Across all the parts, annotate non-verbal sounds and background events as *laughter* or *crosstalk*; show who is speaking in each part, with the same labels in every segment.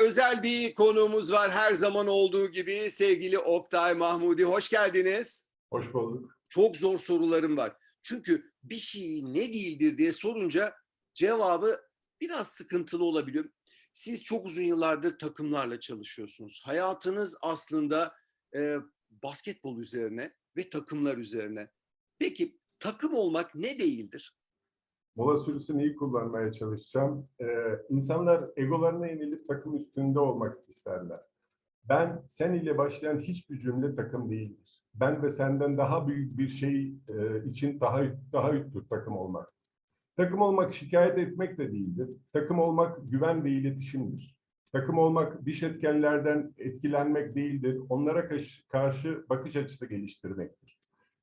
Speaker 1: özel bir konuğumuz var her zaman olduğu gibi sevgili Oktay Mahmudi. Hoş geldiniz.
Speaker 2: Hoş bulduk.
Speaker 1: Çok zor sorularım var. Çünkü bir şey ne değildir diye sorunca cevabı biraz sıkıntılı olabiliyor. Siz çok uzun yıllardır takımlarla çalışıyorsunuz. Hayatınız aslında e, basketbol üzerine ve takımlar üzerine. Peki takım olmak ne değildir?
Speaker 2: Mola sürüsünü iyi kullanmaya çalışacağım. Ee, insanlar egolarına yenilip takım üstünde olmak isterler. Ben sen ile başlayan hiçbir cümle takım değildir. Ben ve senden daha büyük bir şey e, için daha daha üstün takım olmak. Takım olmak şikayet etmek de değildir. Takım olmak güven ve iletişimdir. Takım olmak dış etkenlerden etkilenmek değildir. Onlara karşı bakış açısı geliştirmektir.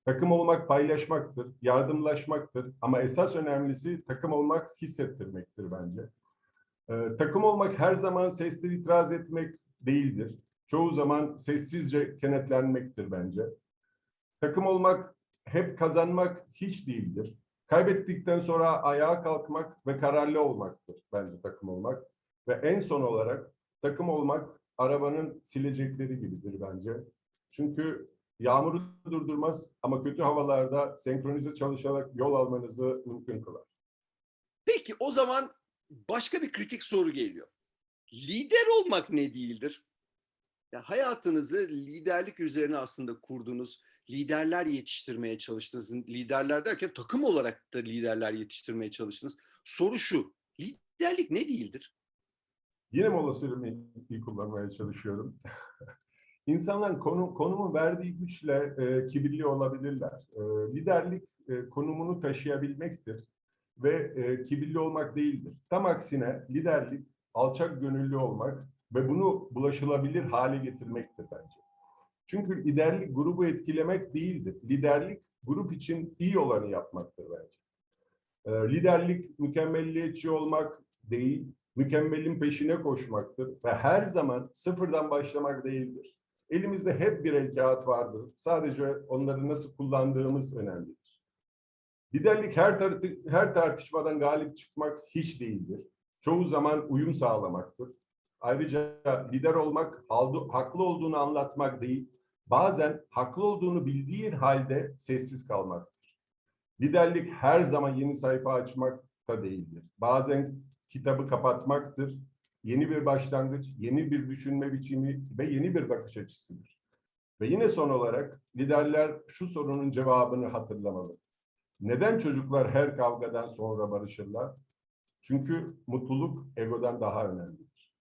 Speaker 2: Takım olmak paylaşmaktır, yardımlaşmaktır ama esas önemlisi takım olmak hissettirmektir bence. Ee, takım olmak her zaman sesli itiraz etmek değildir. Çoğu zaman sessizce kenetlenmektir bence. Takım olmak hep kazanmak hiç değildir. Kaybettikten sonra ayağa kalkmak ve kararlı olmaktır bence takım olmak. Ve en son olarak takım olmak arabanın silecekleri gibidir bence. Çünkü yağmuru durdurmaz ama kötü havalarda senkronize çalışarak yol almanızı mümkün kılar.
Speaker 1: Peki o zaman başka bir kritik soru geliyor. Lider olmak ne değildir? Ya hayatınızı liderlik üzerine aslında kurdunuz. Liderler yetiştirmeye çalıştınız. Liderler derken takım olarak da liderler yetiştirmeye çalıştınız. Soru şu. Liderlik ne değildir?
Speaker 2: Yine mola sürümü kullanmaya çalışıyorum. *laughs* İnsanlar konu, konumun verdiği güçle e, kibirli olabilirler. E, liderlik e, konumunu taşıyabilmektir ve e, kibirli olmak değildir. Tam aksine liderlik alçak gönüllü olmak ve bunu bulaşılabilir hale getirmektir bence. Çünkü liderlik grubu etkilemek değildir. Liderlik grup için iyi olanı yapmaktır bence. E, liderlik mükemmelliyetçi olmak değil, mükemmelin peşine koşmaktır ve her zaman sıfırdan başlamak değildir. Elimizde hep bir el kağıt vardır. Sadece onları nasıl kullandığımız önemlidir. Liderlik her, tar- her tartışmadan galip çıkmak hiç değildir. Çoğu zaman uyum sağlamaktır. Ayrıca lider olmak haklı olduğunu anlatmak değil, bazen haklı olduğunu bildiğin halde sessiz kalmaktır. Liderlik her zaman yeni sayfa açmak da değildir. Bazen kitabı kapatmaktır. Yeni bir başlangıç, yeni bir düşünme biçimi ve yeni bir bakış açısıdır. Ve yine son olarak liderler şu sorunun cevabını hatırlamalı. Neden çocuklar her kavgadan sonra barışırlar? Çünkü mutluluk egodan daha önemlidir.